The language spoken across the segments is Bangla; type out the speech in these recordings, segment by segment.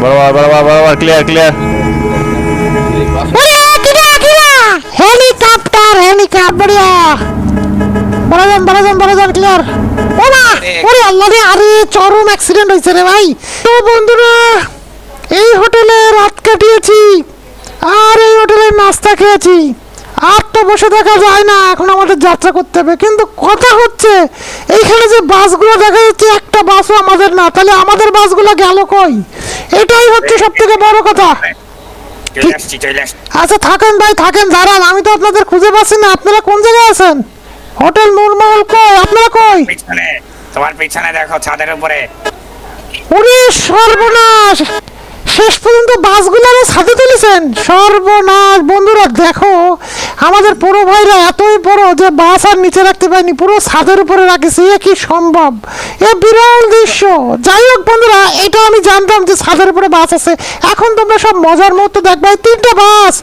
বরাবর বরাবর বরাবর ক্লিয়ার ক্লিয়ার হেলিকপ্টার হেলিকপ্টার, বড়িয়া। বড়জন বড়জন বড়জন ক্লিয়ার ও না ওরে আল্লাহ রে, আরে, চরম অ্যাক্সিডেন্ট হয়েছে রে ভাই। তো বন্ধুরা, এই হোটেলে রাত কাটিয়েছি, আর এই হোটেলে নাস্তা খেয়েছি। আর তো বসে দেখা যায় না এখন আমাদের যাত্রা করতে হবে। কিন্তু কথা হচ্ছে এইখানে যে বাসগুলো দেখা যাচ্ছে একটা বাসও আমাদের না। তাহলে আমাদের বাসগুলো গেল কই? এটাই হচ্ছে সব থেকে বড় কথা। আচ্ছা থাকেন ভাই থাকেন দাঁড়ান। আমি তো আপনাদের খুঁজে পাচ্ছি না। আপনারা কোন জায়গায় আছেন? হোটেল নূরমহল কই? আপনারা কই? তোমার পিছনে দেখো ছাদের উপরে। ওরে সর্বনাশ! শেষ পর্যন্ত বাসগুলো ছাদে তুলেছেন? সর্বনাশ! বন্ধুরা দেখো আমাদের পুরো ভাইরা এতই বড় যে বাস আর নিচে রাখতে পারেনি, পুরো ছাদের উপরে রাখেছে। এ কি সম্ভব? এ বিরল দৃশ্য। যাই হোক বন্ধুরা, এটা আমি জানতাম যে ছাদের উপরে বাস আছে। এখন তোমরা সব মজার মুহূর্ত দেখবে। তিনটা বাস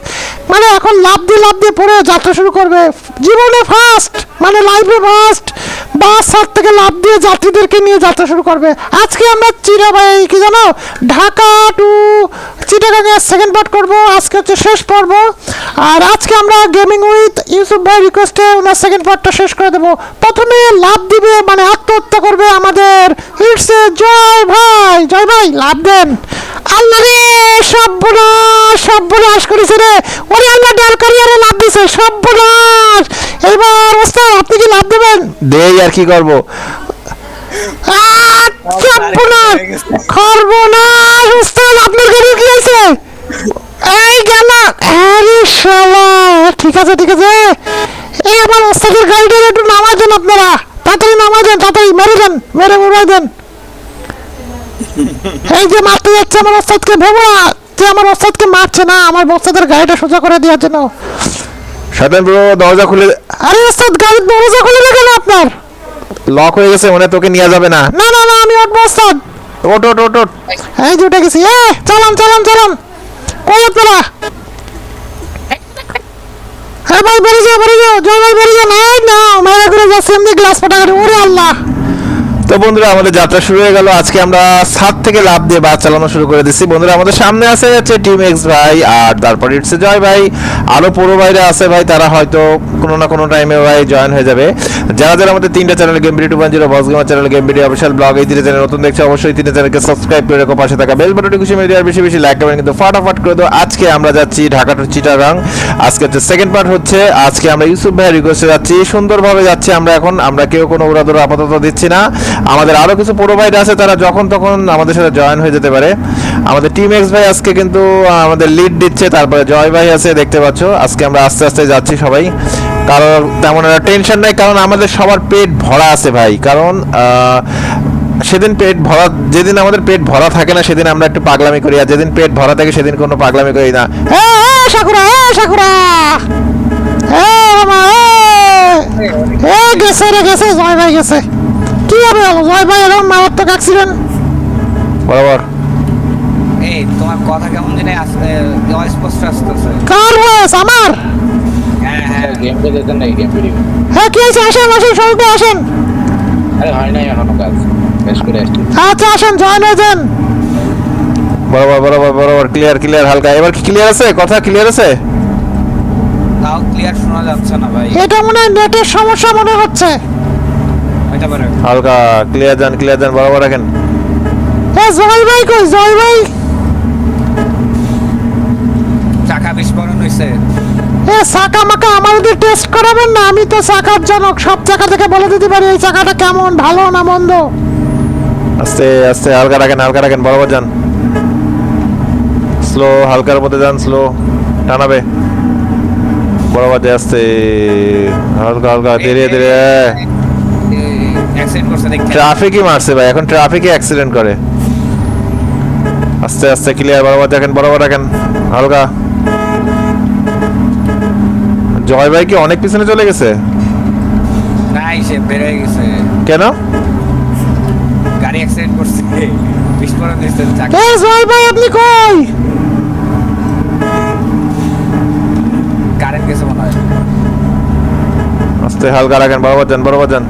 মানে এখন লাভ দিয়ে লাভ দিয়ে পড়ে যাত্রা শুরু করবে। জীবনে ফার্স্ট মানে লাইফে ফার্স্ট বাস ছাদ থেকে লাভ দিয়ে যাত্রীদেরকে নিয়ে যাত্রা শুরু করবে। আজকে আমরা চিরাবাই কি জানো? ঢাকা টু চিটাগাংয়ের সেকেন্ড পার্ট করব। আজকে হচ্ছে শেষ পর্ব। আর আজকে আমরা গেমিং উইথ ইউসুফ ভাই রিকোয়েস্টে ওনার সেকেন্ড পার্টটা শেষ করে দেবো। প্রথমে লাভ দিবে মানে আত্মহত্যা করবে আমাদের। ইটস জয় ভাই জয় ভাই লাভ দেন। আল্লাহ রে সর্বনাশ সর্বনাশ করেছে রে। ওরে আল্লাহ ডাল কারিয়ারে লাভ দিছে সর্বনাশ। এবার ওস্তাদ আপনি কি লাভ দেবেন? দেই আর কি করব? সর্বনাশ সর্বনাশ ওস্তাদ আপনার গাড়ি কি আছে এই গেল আরে শালা ঠিক আছে ঠিক আছে। এই আমার ওস্তাদের গাড়িটা একটু নামা দেন আপনারা। তাড়াতাড়ি নামা দেন তাড়াতাড়ি মেরে দেন মেরে উড়াই দেন। এই যে মারতে যাচ্ছে আমার ওস্তাদকে ভেবো যে আমার ওস্তাদকে মারছে না আমার ওস্তাদের গাড়িটা সোজা করে দেওয়ার জন্য। শয়তান ব্রো দরজা খুলে আরে ওস্তাদ গাড়ির দরজা খুলে না কেন আপনার। লক হয়ে গেছে মানে তোকে নিয়ে যাবে না। না না না আমি উঠবো ওস্তাদ ওট ওট ওট ওট এই যে উঠে গেছি এ চালান চালান চালান কই আপনারা হ্যাঁ ভাই বেরিয়ে যাও বেরিয়ে যাও জয় ভাই বেরিয়ে যান এই না মেরে করে যাচ্ছে এমনি গ্লাস ফাটা করে ওরে আল্লাহ তো বন্ধুরা, আমাদের যাত্রা শুরু হয়ে গেল। আজকে আমরা সাত থেকে লাভ দিয়ে বাস চালানো শুরু করে দিচ্ছি। বন্ধুরা, আমাদের সামনে আছে হচ্ছে টিম এক্স ভাই আর তারপর ইটসে জয় ভাই। আরও পুরো ভাইরা আছে ভাই, তারা হয়তো কোনো না কোনো টাইমে ভাই জয়েন হয়ে যাবে। যারা যারা আমাদের তিনটা channel game video two point zero boss gamer channel game video official blog এই তিনটা চ্যানেল নতুন দেখছে, অবশ্যই তিনটা চ্যানেলকে সাবস্ক্রাইব করে রেখো, পাশে থাকা বেল বাটনটি খুশি মেরে আর বেশি বেশি লাইক করবেন কিন্তু ফাটাফাট করে দাও। আজকে আমরা যাচ্ছি ঢাকা টু চিটাগাং আজকে হচ্ছে সেকেন্ড পার্ট হচ্ছে, আজকে আমরা ইউসুফ ভাই রিকোয়েস্টে যাচ্ছি। সুন্দরভাবে যাচ্ছি আমরা এখন। আমরা কেউ কোনো উড়াদৌড় আপাতত দিচ্ছি না। আমাদের আরও কিছু পুরো আছে, তারা যখন তখন আমাদের সাথে জয়েন হয়ে যেতে পারে। আমাদের টিম এক্স ভাই আজকে কিন্তু আমাদের লিড দিচ্ছে, তারপরে জয় ভাই আছে, দেখতে পাচ্ছ। আজকে আমরা আস্তে আস্তে যাচ্ছি সবাই। কারণ তেমন একটা টেনশন নাই, কারণ আমাদের সবার পেট ভরা আছে ভাই। কারণ সেদিন পেট ভরা, যেদিন আমাদের পেট ভরা থাকে না, সেদিন আমরা একটু পাগলামি করি। আর যেদিন পেট ভরা থাকে, সেদিন কোনো পাগলামি করি না। মামা, এ! এ, গেছে রে, গেছে জয় ভাই গেছে। কি হবে জয় ভাই এরকম মারাত্মক অ্যাক্সিডেন্ট বরাবর। এই তোমার কথা কেমন জানি আসছে অস্পষ্ট আসতেছে। কার ভয়েস আমার? হ্যাঁ হ্যাঁ। গেম খেলতে নাই গেম ভিডিও হ্যাঁ কি হয়েছে? আসেন আসেন সবাই আসেন। আরে হয় নাই এখনও কাজ। বেশ করে আসছি। আচ্ছা আসেন জয়েন হয়ে যান। বরাবর বরাবর বরাবর ক্লিয়ার ক্লিয়ার হালকা। এবার কি ক্লিয়ার আছে? কথা ক্লিয়ার আছে? তাও ক্লিয়ার শোনা যাচ্ছে না ভাই। এটা মনে হয় নেটের সমস্যা মনে হচ্ছে। হালকা ক্লিয়ার যান ক্লিয়ার যান বরাবর রাখেন। এ জয় ভাই কই জয় ভাই? চাকা বিস্ফোরণ হয়েছে এ চাকা মাকা আমাদের টেস্ট করাবেন না আমি তো চাকার জনক সব চাকা থেকে বলে দিতে পারি এই চাকাটা কেমন ভালো না মন্দ? আস্তে আস্তে হালকা রাখেন হালকা রাখেন বরাবর যান। স্লো হালকার মধ্যে যান স্লো টানাবে। বরাবর যায় আস্তে হালকা হালকা ধীরে ধীরে। অ্যাক্সিডেন্ট করছে দেখতে ট্রাফিকই মারছে ভাই এখন ট্রাফিকই অ্যাক্সিডেন্ট করে। আস্তে আস্তে ক্লিয়ার বরাবর দেখেন বরাবর রাখেন হালকা। জয় ভাই কি অনেক পিছনে চলে গেছে? নাই সে বেড়ে গেছে। কেন? গাড়ি অ্যাক্সিডেন্ট করছে। বিস্ফোরণ জয় ভাই আপনি কই? কারেন্ট গেছে মনে হয়। আস্তে হালকা রাখেন বরাবর যান বরাবর যান।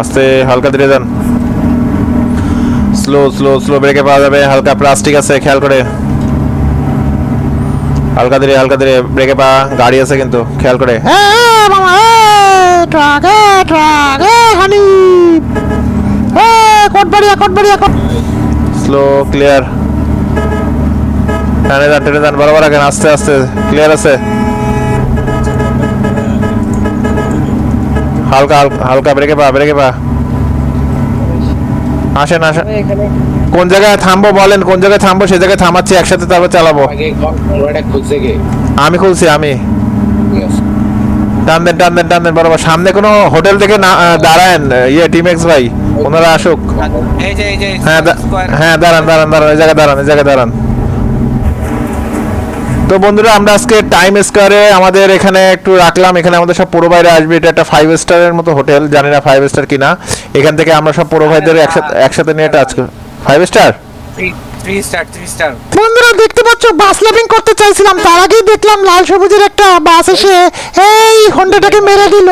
আস্তে, হালকা ধীরে যান। স্লো স্লো স্লো ব্রেকে পাওয়া যাবে। হালকা প্লাস্টিক আছে, খেয়াল করে। হালকা ধীরে হালকা ধীরে ব্রেকে পা, গাড়ি আছে কিন্তু, খেয়াল করে। স্লো ক্লিয়ার টেনে যান টেনে যান, বরাবর রাখেন আস্তে আস্তে ক্লিয়ার আছে। হালকা হালকা- ব্রেকে পা ব্রেকে পা। আসেন আসেন। কোন জায়গায় থামবো বলেন কোন জায়গায় থামবো সেই জায়গায় থামাচ্ছি একসাথে তারপর চালাবো। আগে ঘোড়াটা খুঁজছে কে? আমি খুলছি আমি। টান দেন টান দেন টান দেন বরাবর। সামনে কোনো হোটেল থেকে না দাঁড়ান ইয়ে টিম এক্স ভাই ওনারা আসুক। এই যে এই যে হ্যাঁ হ্যাঁ দাঁড়ান দাঁড়ান দাঁড়ান এই জায়গায় দাঁড়ান এই জায়গায় দাঁড়ান। তো বন্ধুরা আমরা আজকে টাইম স্কোয়ারে আমাদের এখানে একটু রাখলাম। এখানে আমাদের সব পুরো ভাইরা আসবে। এটা একটা ফাইভ স্টারের মতো হোটেল। জানি না ফাইভ স্টার কিনা। এখান থেকে আমরা সব পুরো ভাইদের একসাথে একসাথে নিয়ে touch five star three star three star bus lapping করতে চাইছিলাম তার আগেই দেখলাম লাল সবুজের একটা বাস এসে এই হন্ডাটাকে মেরে দিল।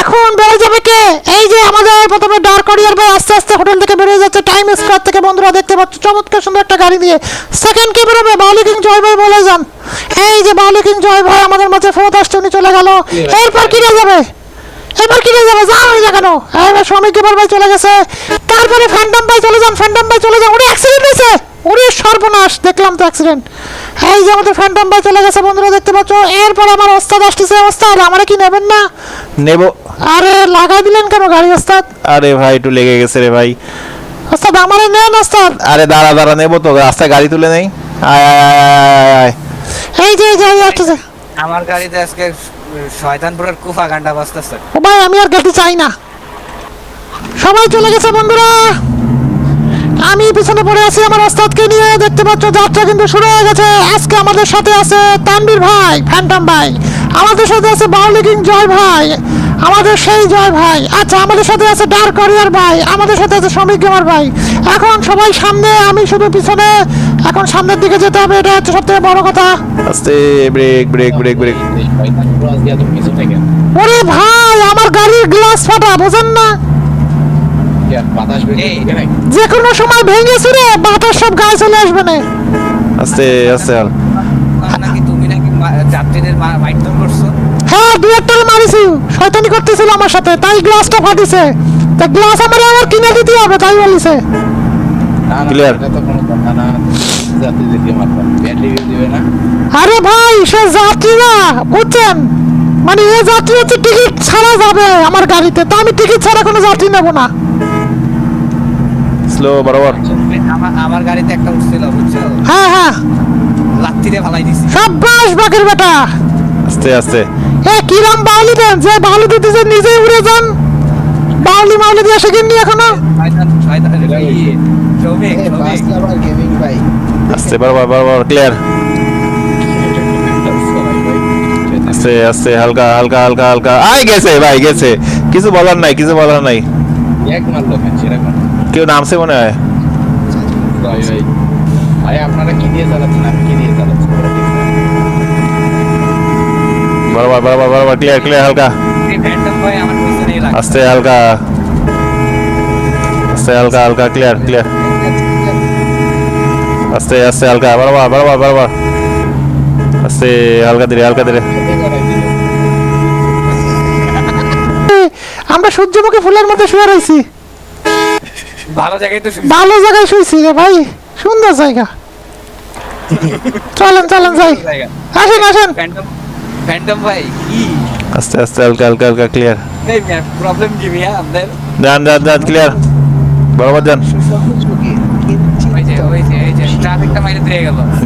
এখন বেড়ে যাবে কে? এই যে আমাদের প্রথমে ডার্ক করিয়ার ভাই আস্তে আস্তে হোটেল থেকে বেরিয়ে যাচ্ছে টাইম স্কোয়ার থেকে। বন্ধুরা দেখতে পাচ্ছ চমৎকার সুন্দর একটা গাড়ি দিয়ে। সেকেন্ড কে বেরোবে? বাউলি কিং জয় ভাই বলে যান। এই যে বাউলি কিং জয় ভাই আমাদের মাঝে ফোর্থ আসছে উনি চলে গেল। এরপর কি যাবে? এবার কি হয়ে যাবে যাও না কেন? এবার শ্রমিক এবার ভাই চলে গেছে। তারপরে ফ্যান্টম ভাই চলে যান ফ্যান্টম ভাই চলে যান ওরে অ্যাক্সিডেন্ট হয়েছে। ওরে সর্বনাশ দেখলাম তো অ্যাক্সিডেন্ট এই যে আমাদের ফ্যান্টম ভাই চলে গেছে বন্ধুরা দেখতে পাচ্ছ? এরপর আমার ওস্তাদ আসতেছে। ওস্তাদ আমারে কি নেবেন না? নেব। আরে লাগাই দিলেন কেন গাড়ি ওস্তাদ? আরে ভাই একটু লেগে গেছে রে ভাই। ওস্তাদ আমারে নেন ওস্তাদ। আরে দাঁড়া দাঁড়া নেব তো রাস্তায় গাড়ি তুলে নেই। আয় আয় আয় আয়, আয় এই যে এই যে আসতেছে। আমার গাড়িতে আজকে শয়তানপুরের কুফা গান্ডা বাজতেছে। ও ভাই, আমি আর গাড়ি চাই না। সবাই চলে গেছে, বন্ধুরা। আমি পিছনে পড়ে আছি, আমার ওস্তাদকে নিয়ে। দেখতে পাচ্ছ, যাত্রা কিন্তু শুরু হয়ে গেছে। আজকে আমাদের সাথে আছে তানবীর ভাই ফ্যান্টম ভাই। আমাদের সাথে আছে বাউলি জয় ভাই। আমাদের সেই জয় ভাই। আচ্ছা আমাদের সাথে আছে ডার্ক করিয়ার ভাই। আমাদের সাথে আছে শ্রমিক গেমার ভাই। এখন সবাই সামনে, আমি শুধু পিছনে। এখন সামনের দিকে যেতে হবে এটা হচ্ছে সব থেকে বড় কথা। আস্তে ব্রেক ব্রেক ব্রেক ব্রেক ওরে ভাই আমার গাড়ির গ্লাস ফাটা বোঝেন না। যে কোনো সময় ভেঙে রে বাতাস সব গায়ে চলে আসবে না। আস্তে আস্তে আর নাকি তুমি নাকি যাত্রীদের মা- করছ হ্যাঁ দু একটা মারিছি। শয়তানি করতেছিল আমার সাথে তাই গ্লাসটা ফাটিছে। তা গ্লাস আমার আবার কিনে দিতে হবে তাই বলিছে। না আরে ভাই সে যাত্রী না বুঝছেন? মানে এ যাত্রী হচ্ছে টিকিট ছাড়া যাবে আমার গাড়িতে। তো আমি টিকিট ছাড়া কোনো যাত্রী নেব না। স্লো বরাবর। আমার আমার গাড়িতে একটা উঠছিল বুঝছ? হ্যাঁ হ্যাঁ। লাত্তিরে ফালাই দিছি। সব বাস বাকের বেটা। আস্তে আস্তে। এ কিরাম বাউলি দেন? যে বাউলি দিতে যে নিজেই উড়ে যান। বাউলি মাউলি দিয়ে শেখেননি এখনও? শয়তান শয়তান ইয়ে, শ্রমিক শ্রমিক আস্তে বরাবর বরাবর ক্লিয়ার আস্তে আস্তে হালকা হালকা হালকা হালকা আয় গেছে ভাই গেছে কিছু বলার নাই কিছু বলার নাই এক মারলো কেন সেরকম কেউ নামছে মনে হয় ভাই ভাই আরে আপনারা কি দিয়ে চালাচ্ছেন আমি কি দিয়ে চালাচ্ছি পুরো ঠিক না। বরাবর বরাবর বরাবর ক্লিয়ার ক্লিয়ার হালকা এই ফ্যান্টম ভাই আমার পিছনেই লাগে আস্তে হালকা হালকা ক্লিয়ার ক্লিয়ার আস্তে আস্তে হালকা বরাবর বরাবর বরাবর। আস্তে হালকা ধীরে হালকা ধীরে। আমরা সূর্যমুখী ফুলের মধ্যে শুয়ে রয়েছি ভালো জায়গায় তো। ভালো জায়গায় শুয়েছি রে ভাই সুন্দর জায়গা। চলেন চলেন যাই। আসেন আসেন। ফ্যান্টম ফ্যান্টম ভাই কি? আস্তে আস্তে হালকা হালকা হালকা ক্লিয়ার প্রবলেম কি মিয়া আপনাদের যান যান যান ক্লিয়ার বরাবর যান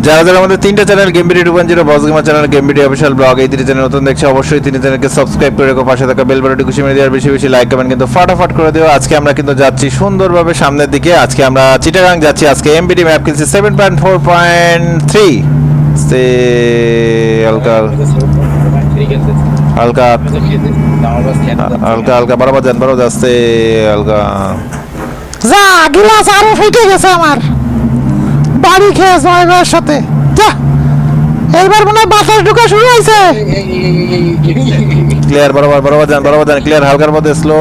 যারা যারা আমাদের তিনটা channel game video two zero boss gamer channel game official blog এই তিনটে চ্যানেল নতুন দেখছে অবশ্যই তিনটে চ্যানেলকে সাবস্ক্রাইব করে রেখো পাশে থাকা বেল বাটনটি খুশি মেরে দেওয়ার বেশি বেশি লাইক কমেন্ট কিন্তু ফাটাফাট করে দিও আজকে আমরা কিন্তু যাচ্ছি সুন্দরভাবে সামনের দিকে আজকে আমরা চিটাগাং যাচ্ছি আজকে এমবিডি ম্যাপ কিনছি seven point four point three সে হালকা হালকা। হালকা হালকা বরাবর যান বরাবর যাচ্ছে হালকা যা গিলাস আরও ফেটে গেছে আমার। বাড়ি খেয়ে জয় ভাইয়ের সাথে। যা এইবার মনে হয় বাতাস ঢুকা শুরু হয়েছে। ক্লিয়ার বরাবর বরাবর যান বরাবর যান ক্লিয়ার হালকার মধ্যে স্লো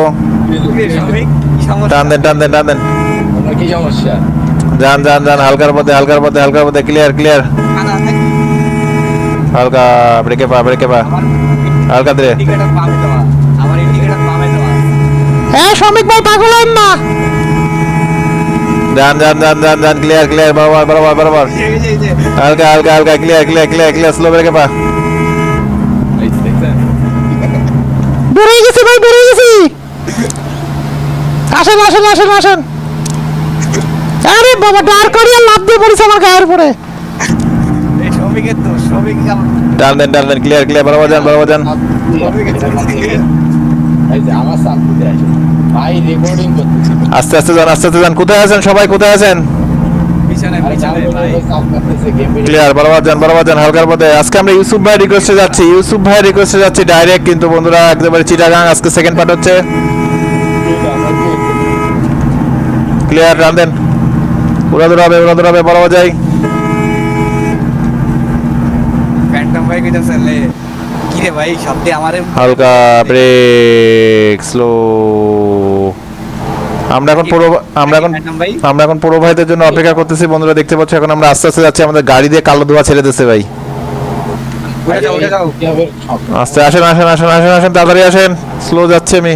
টান দেন টান দেন টান দেন। কি সমস্যা যান যান যান হালকার পথে হালকার পথে হালকার পথে ক্লিয়ার ক্লিয়ার হালকা ব্রেকে পা ব্রেকে পা। হালকা দে এ শ্রমিক ভাই পাগল না। যান যান যান যান যান ক্লিয়ার ক্লিয়ার বরাবর বরাবর বরাবর হালকা হালকা হালকা clear clear clear clear slow ব্রেকে পা। বেরিয়ে গেছি ভাই বেরিয়ে গেছি। আসেন আসেন আসেন আসেন। আরে বাবা ডার করিয়া লাভ দিয়ে পড়েছে আমার গায়ের উপরে। টান দেন টান দেন ক্লিয়ার ক্লিয়ার বরাবর যান বরাবর যান আমার সামনে ভাই রেকর্ডিং করতেছি। আস্তে আস্তে যান আস্তে আস্তে যান। কোথায় আছেন সবাই? কোথায় আছেন? ক্লিয়ার বরাবর যান বরাবর যান হালকার পথে। আজকে আমরা ইউসুফ ভাই রিকোয়েস্টে যাচ্ছি ইউসুফ ভাই রিকোয়েস্টে যাচ্ছি ডাইরেক্ট কিন্তু বন্ধুরা একেবারে চিটাগাং আজকে সেকেন্ড পার্ট হচ্ছে। ক্লিয়ার দেন। উড়া উড়া বরাবর যাই। ফ্যান্টম ভাই কইতাছে লে কি রে ভাই শব্দে আমারে হালকা ব্রেক স্লো আমরা এখন পুরো আমরা এখন আমরা এখন পুরো ভাইদের জন্য অপেক্ষা করতেছি। বন্ধুরা দেখতে পাচ্ছ এখন আমরা আস্তে আস্তে যাচ্ছি। আমাদের গাড়ি দিয়ে কালো ধোয়া ছেড়ে দিচ্ছে ভাই। আস্তে আসেন আসেন আসেন আসেন আসেন তাড়াতাড়ি আসেন। স্লো যাচ্ছি আমি।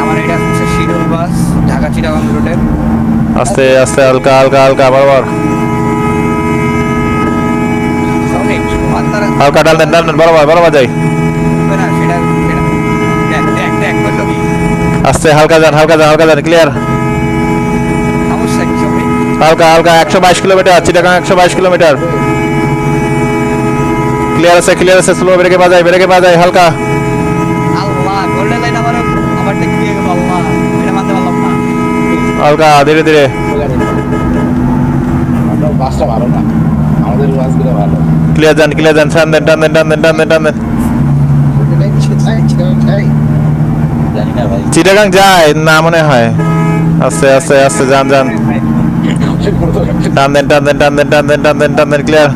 আমার এটা হচ্ছে শিডিউল বাস ঢাকা চিটাগাং রুটের আস্তে আস্তে হালকা হালকা হালকা বরাবর শ্রমিক হালকা টান দেন টান দেন বরাবর বরাবর যাই হবে না সেটা সেটা দেখ দেখ দেখ করল কি আস্তে হালকা যান হালকা যান হালকা যান ক্লিয়ার হালকা হালকা একশো বাইশ কিলোমিটার চিটাগাং একশো বাইশ কিলোমিটার। ক্লিয়ার আছে ক্লিয়ার আছে স্লো ব্রেকে বাজাই ব্রেকে বাজাই হালকা। হালকা ধীরে ধীরে। আমরা বাসটা ভালো না। আমাদের বাসগুলো ক্লিয়ার যান ক্লিয়ার যান টান দেন টান দেন টান দেন টান দেন টান দেন জানি না ভাই চিটাগাং যায় না মনে হয়। আস্তে আস্তে আস্তে যান যান। টান দেন টান দেন টান দেন টান দেন টান দেন টান দেন ক্লিয়ার।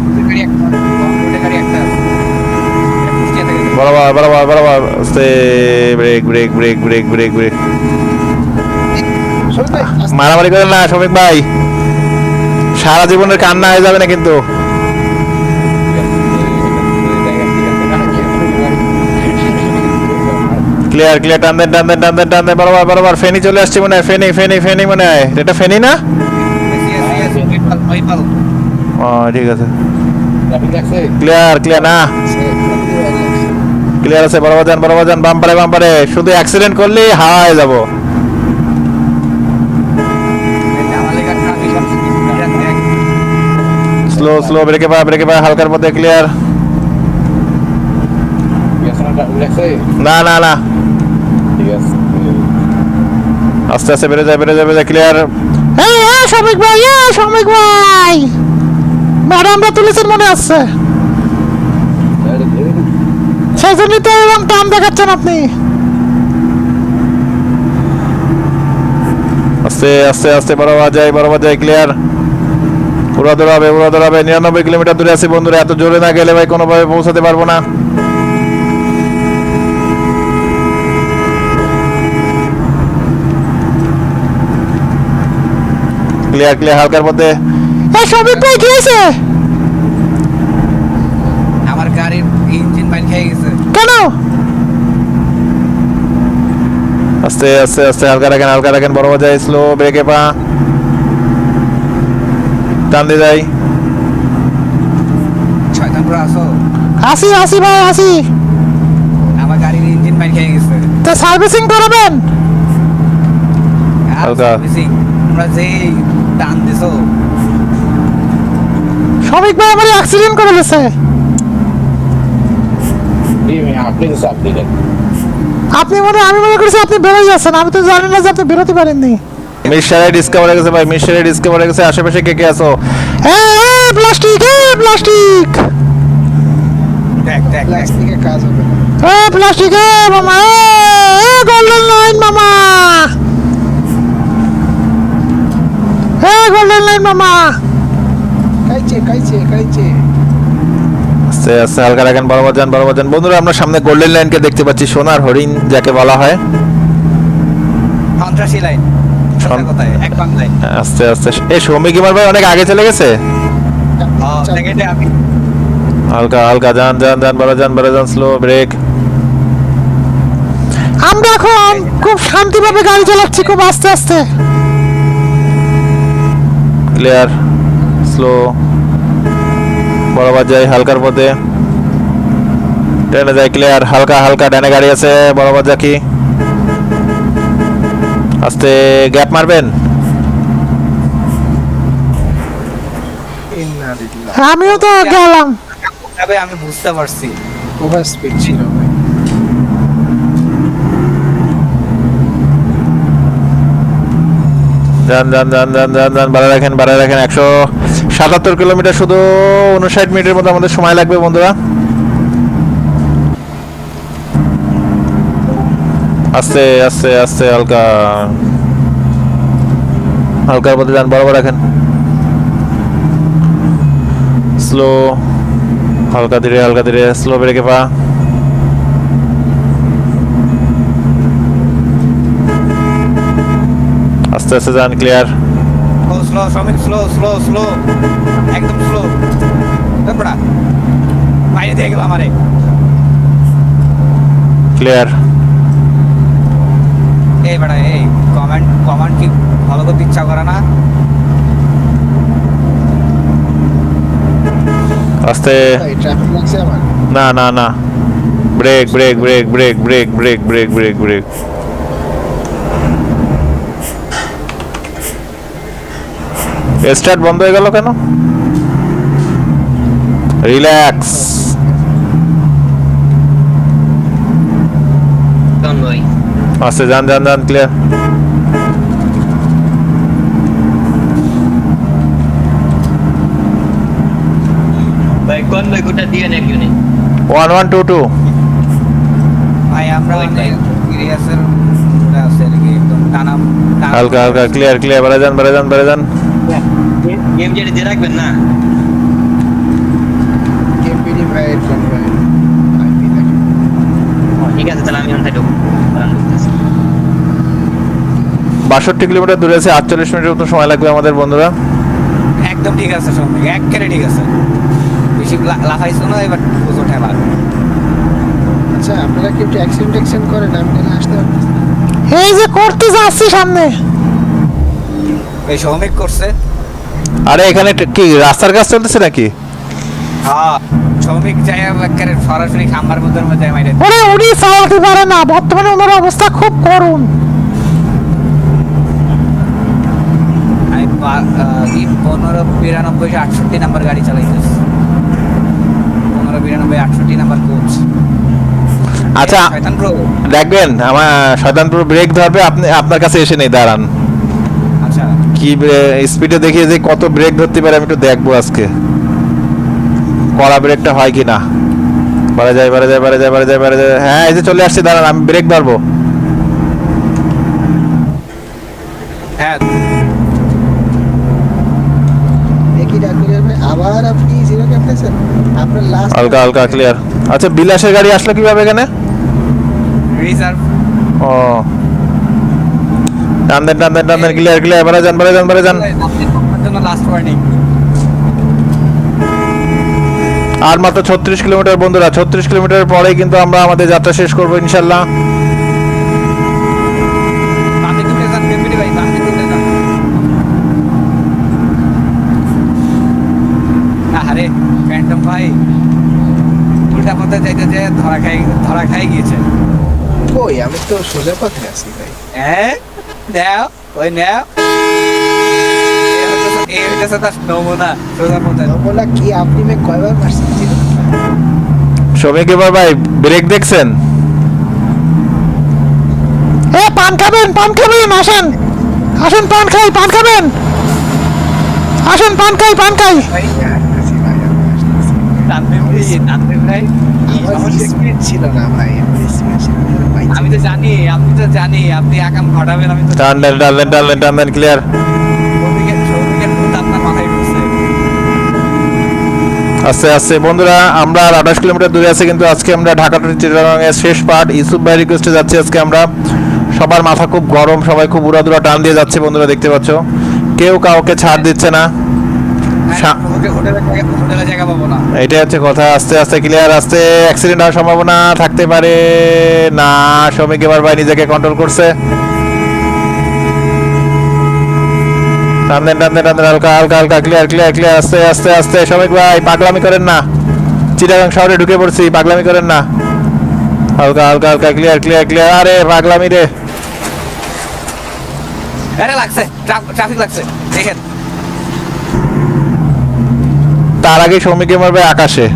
বরাবর বরাবর বরাবর। আস্তে brake brake brake brake brake brake মারামারি করেন না শ্রমিক ভাই। সারা জীবনের কান্না হয়ে যাবে না কিন্তু। ক্লিয়ার ক্লিয়ার টান দেন টান দেন টান দেন টান দেন বরাবর বরাবর ফেনি চলে আসছে মনে হয় ফেনি ফেনি ফেনি মনে হয়। এটা ফেনি না। ও ঠিক আছে। ক্লিয়ার ক্লিয়ার না? ক্লিয়ার আছে বরাবর যান বরাবর যান বাম্পারে বাম্পারে শুধু অ্যাক্সিডেন্ট করলেই হাওয়া হয়ে যাব। স্লো স্লো ব্রেকে পা ব্রেকে পা হালকার মধ্যে ক্লিয়ার না না না। ঠিক আছে আস্তে আস্তে বেড়ে যায় বেড়ে যায় বেড়ে যায় ক্লিয়ার এ শ্রমিক ভাই শ্রমিক ভাই! ম্যাডামরা তুলেছেন মনে আছে? সেই জন্যই তো এরকম টান দেখাচ্ছেন আপনি। আস্তে আস্তে আস্তে বরাবর যায় বরাবর যায় ক্লিয়ার উড়া দৌড়াবে উড়া দৌড়াবে নিরানব্বই কিলোমিটার দূরে আছি বন্ধুরা এত জোরে না গেলে ভাই কোনোভাবে পৌঁছাতে পারব না। ক্লিয়ার ক্লিয়ার হালকার মধ্যে। এই শ্রমিক ভাই কি হয়েছে আমার গাড়ির ইঞ্জিন বাইর খেয়ে গেছে। কেন? আস্তে আস্তে আস্তে হালকা রাখেন হালকা রাখেন বরাবর যায় স্লো ব্রেকে পা। টান দিয়ে যাই। আসো। আসি আসি ভাই আসি। আমার গাড়ির ইঞ্জিন বাইর খেয়ে গেছে। তা সার্ভিসিং করাবেন? আর হালকা। servicing, তোমরা যে টান দিছো শ্রমিক ভাই আমার অ্যাক্সিডেন্ট করে ফেলেছে। আপনি মনে আমি মনে করছি আপনি বেরোয় যাচ্ছেন আমি তো জানি না যে আপনি বেরোতে পারেননি। মিশরে ডিসকাভার গেছে ভাই মিশরে ডিসকাভার গেছে আশেপাশে কে কে আছো? এ এ প্লাস্টিক এ প্লাস্টিক দেখ এ প্লাস্টিক এ মামা এ গোল্ডেন লাইন মামা! এ গোল্ডেন লাইন মামা! আস্তে আস্তে হালকা রাখেন বরাবর যান বরাবর যান বন্ধুরা আমরা সামনে গোল্ডেন লাইনকে দেখতে পাচ্ছি সোনার হরিণ যাকে বলা হয়। সন্ত্রাসী লাইন। সন- এক বাংলায় আস্তে আস্তে। এই সৌমিক ইমার ভাই অনেক আগে চলে গেছে? হালকা হালকা যান যান যান বাড়া যান বাড়া যান স্লো ব্রেক আমরা এখন খুব শান্তিভাবে গাড়ি চালাচ্ছি খুব আস্তে আস্তে। ক্লিয়ার স্লো বরাবর যাই হালকার পথে। ট্রেনে যাই ক্লিয়ার হালকা হালকা ডানে গাড়ি আছে বরাবর যাকি আস্তে গ্যাপ মারবেন? আমিও তো গেলাম। তবে আমি বুঝতে পারছি। ওভার স্পিড ছিল ভাই যান যান যান যান যান যান বাড়া রাখেন বাড়া রাখেন, একশো সাতাত্তর কিলোমিটার শুধু উনষাট মিনিটের মতো আমাদের সময় লাগবে, বন্ধুরা। আস্তে আস্তে আস্তে, হালকা। হালকার মধ্যে যান, বরাবর রাখেন। স্লো হালকা ধীরে হালকা ধীরে স্লো ব্রেকে পা। আস্তে আস্তে যান ক্লিয়ার স্লো স্লো শ্রমিক স্লো স্লো স্লো একদম স্লো বড়া বাইরে দিয়ে গেল আমারে ক্লিয়ার এই বেড়া এই কমেন্ট কমেন্ট কি ভালো করতে ইচ্ছা করে না আস্তে না না না brake brake brake brake brake brake brake brake brake start বন্ধ হয়ে গেল কেন? রিল্যাক্স আস্তে যান যান যান ক্লিয়ার ভাই কোন ভাই দিয়ে নেক ইউনি ওয়ান ওয়ান টু টু ভাই আমরা আছে নাকি একদম টানা- হালকা হালকা ক্লিয়ার ক্লিয়ার বেড়ে যান বেড়ে যান বেড়ে যান। গেম যেটা দিয়ে রাখবেন না? কেপিডি ভাই ফ্রন্ট ভাই ও, ঠিক আছে তাহলে আমি রান করতেছি। বাষট্টি কিলোমিটার দূরে আছে আটচল্লিশ মিনিটের মতো সময় লাগবে আমাদের বন্ধুরা। একদম ঠিক আছে শ্রমিক একেবারে ঠিক আছে। বেশি লাফাইছো না এবার বুঝো ঠেলা। আচ্ছা আপনারা কি একটু অ্যাক্সিডেন্ট অ্যাক্সিডেন্ট করেন আমি তাহলে আসতে পারতেছি। এই যে করতে যাচ্ছি সামনে। এই শ্রমিক করছে। আরে এখানে কি রাস্তার কাজ চলতেছে নাকি? হ্যাঁ শ্রমিক সরাসরি খাম্বার মধ্যে মধ্যে মাইরে ওরে উনি চালাতে পারে না বর্তমানে ওনার অবস্থা খুব করুণ। আমি পা- আহ, এই পনেরো বিরানব্বই আটষট্টি নাম্বার গাড়ি চালাইতেছি। পনেরো বিরানব্বই আটষট্টি নাম্বার কোচ। আচ্ছা দেখবেন আমার শয়তানপুর ব্রেক ধরবে আপনি আপনার কাছে এসে নেই দাঁড়ান। কি স্পিডে দেখিয়ে যে কত ব্রেক ধরতে পারে আমি একটু দেখব আজকে। কড়া ব্রেকটা হয় কি না বাড়ে যায় বাড়ে যায় বাড়ে যায় বাড়ে যায় বাড়ে যায়। হ্যাঁ এই যে চলে আসছে দাঁড়ান আমি ব্রেক ধরবো। হ্যাঁ। দেখি ডাক্তার ভাই আবার আপনি জিরো ক্যাপটেছেন আপনার লাস্ট হালকা হালকা ক্লিয়ার আচ্ছা বিলাসের গাড়ি আসলো কীভাবে এখানে? রিজার্ভ ও। টান দেন টান দেন টান দেন ক্লিয়ার ক্লিয়ার বাড়ে যান বাড়ে যান বাড়ে যান লাস্ট ওয়ার্নিং আর মাত্র ছত্রিশ কিলোমিটার বন্ধুরা ছত্রিশ কিলোমিটার পরেই কিন্তু আমরা আমাদের যাত্রা শেষ করব ইনশাল্লাহ ভাই। উল্টা পথে যাইতে যে ধরা খাই ধরা খাই গিয়েছে। কই আমি তো সোজা পথে আছি ভাই। হ্যাঁ? নাও ওই নাও। এই হইতেছে তার নমুনা সোজা পথে। বলা কি? আপনি মে কয়বার মারছেন এবার ভাই ব্রেক দেখছেন? এ পান খাবেন পান খাবেন আসেন। আসেন পান খাই পান খাবেন। আসেন পান খাই পান খাই। আমি তো জানি আমি তো জানি আপনি একাম ঘটাবেন আমি তো টান দেন টান দেন টান দেন টান দেন ক্লিয়ার আস্তে আস্তে বন্ধুরা আমরা আর আঠাশ কিলোমিটার দূরে আছি কিন্তু আজকে আমরা ঢাকা টু শেষ পার্ট ইউসুফ ভাই রিকোয়েস্টে যাচ্ছি আজকে আমরা। সবার মাথা খুব গরম সবাই খুব উড়াদুরা টান দিয়ে যাচ্ছে বন্ধুরা দেখতে পাচ্ছ। কেউ কাউকে ছাড় দিচ্ছে না। এটাই হচ্ছে কথা। আস্তে আস্তে ক্লিয়ার আস্তে অ্যাক্সিডেন্ট হওয়ার সম্ভাবনা থাকতে পারে। না শ্রমিক এবার ভাই নিজেকে কন্ট্রোল করছে। টানদেন টানদেন টানদেন হালকা হালকা হালকা ক্লিয়ার ক্লিয়ার ক্লিয়ার আস্তে আস্তে আস্তে। শ্রমিক ভাই পাগলামি করেন না। চিটাগাং শহরে ঢুকে পড়ছি পাগলামি করেন না। হালকা হালকা হালকা ক্লিয়ার ক্লিয়ার ক্লিয়ার আরে পাগলামি রে। আরে লাগছে ট্রাফিক লাগছে দেখেন। তার আগে শ্রমিকে মারবে আকাশে।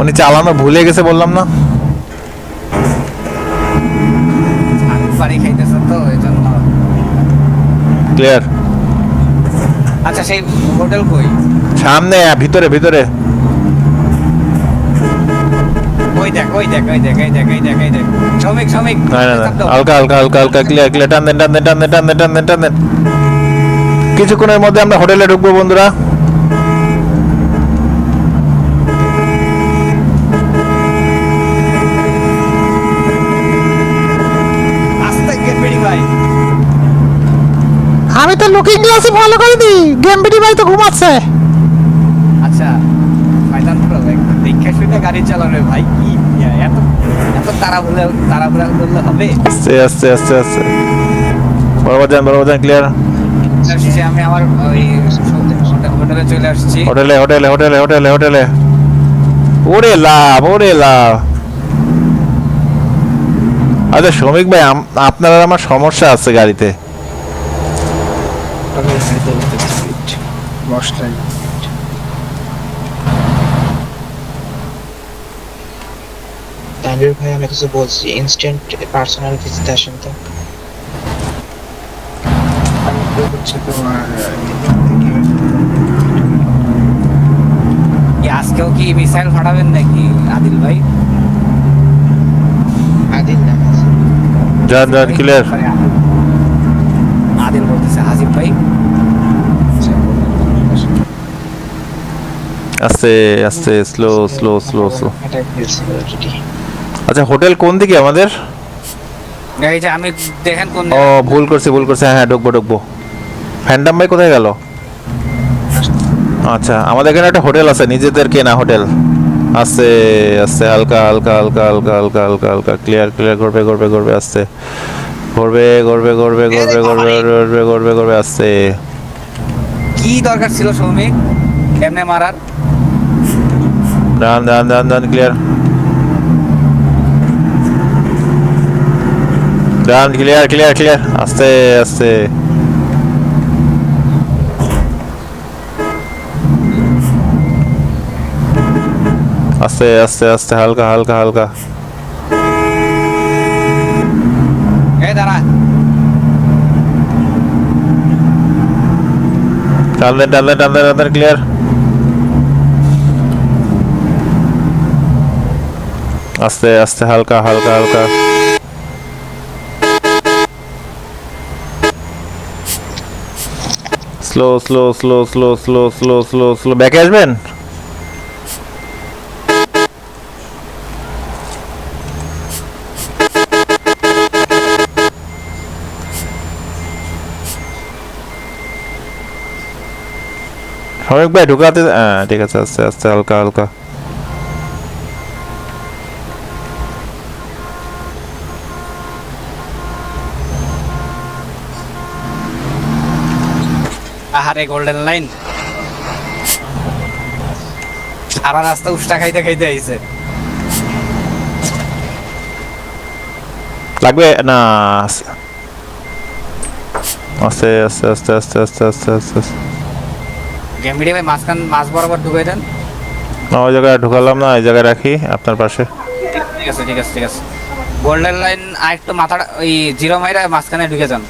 উনি চালানো ভুলে গেছে বললাম না। তো ক্লিয়ার আচ্ছা সেই হোটেল কই? সামনে ভিতরে ভিতরে। ওই দেখ ওই দেখ ওই দেখ এই দেখ এই দেখ এই দেখ। শ্রমিক শ্রমিক না না না। চাপ দাও। হালকা হালকা হালকা হালকা ক্লিয়ার ক্লিয়ার টান দেন টান দেন টান দেন টান দেন টান দেন টান দেন। কিছুক্ষণের মধ্যে আমরা হোটেলে ঢুকবো বন্ধুরা। আস্তে গেট ভাই আমি তো লুকিং গ্লাসে ভালো করে দিই। গেম বিডি ভাই তো ঘুমাচ্ছে। আচ্ছা শয়তান পুরো দেখে শুনে গাড়ি চালানো ভাই কি এত এত তাড়াহুড়া তাড়াহুড়া করলে হবে? আস্তে আস্তে আস্তে আস্তে বরাবর যান বরাবর যান ক্লিয়ার শেষে আমি আমার ওই হোটেলে চলে আসছি। হোটেলে হোটেলে হোটেলে হোটেলে হোটেলে। ওরে লাভ ওরে লাভ। আচ্ছা শ্রমিক ভাই আপনার আমার সমস্যা আছে গাড়িতে। তানভীর ভাই আমি কিছু বলছি। ইনস্ট্যান্ট পার্সোনাল ভিজিতে আসেন তো। কি আজকেও কি মিসাইল ফাটাবেন নাকি আদিল ভাই? আদিল না যান যান ক্লিয়ার আদিল বলতেছে হাজিব ভাই। আস্তে আস্তে স্লো স্লো স্লো স্লো আচ্ছা হোটেল কোন দিকে আমাদের? এই যে আমি দেখেন কোন ও ভুল করছি ভুল করছি। হ্যাঁ হ্যাঁ ঢুকবো ঢুকবো। ফ্যান্ডাম ভাই কোথায় গেল? আচ্ছা আমাদের এখানে একটা হোটেল আছে নিজেদের কেনা হোটেল। আস্তে আস্তে হালকা হালকা হালকা হালকা হালকা হালকা হালকা ক্লিয়ার ক্লিয়ার করবে করবে করবে আস্তে করবে করবে করবে করবে করবে করবে করবে করবে আস্তে কি দরকার ছিল শ্রমিক এমনি মারার? ডান ডান ডান ডান ক্লিয়ার ডান ক্লিয়ার ক্লিয়ার ক্লিয়ার আস্তে আস্তে আস্তে আস্তে আস্তে হালকা হালকা হালকা। এই দাঁড়া। টানলেন টানলেন টানলেন টানলেন ক্লিয়ার আস্তে আস্তে হালকা হালকা হালকা। Slow slow slow slow slow slow slow slow ব্যাকে আসবেন? শ্রমিক ভাই ঢুকাতে হ্যাঁ ঠিক আছে আস্তে আস্তে হালকা হালকা আহারে গোল্ডেন লাইন সারা রাস্তা উষ্টা খাইতে খাইতে আইছে। লাগবে? না আস্তে আস্তে আস্তে আস্তে আস্তে আস্তে আস্তে আস্তে। গেম ভাই মাঝখান মাছ বরাবর ঢুকাই দেন। ওই জায়গায় ঢুকালাম না এই জায়গায় রাখি আপনার পাশে। ঠিক আছে ঠিক আছে ঠিক আছে। গোল্ডেন লাইন আর একটু মাথাটা ওই জিরো মাইরা মাঝখানে ঢুকে যান।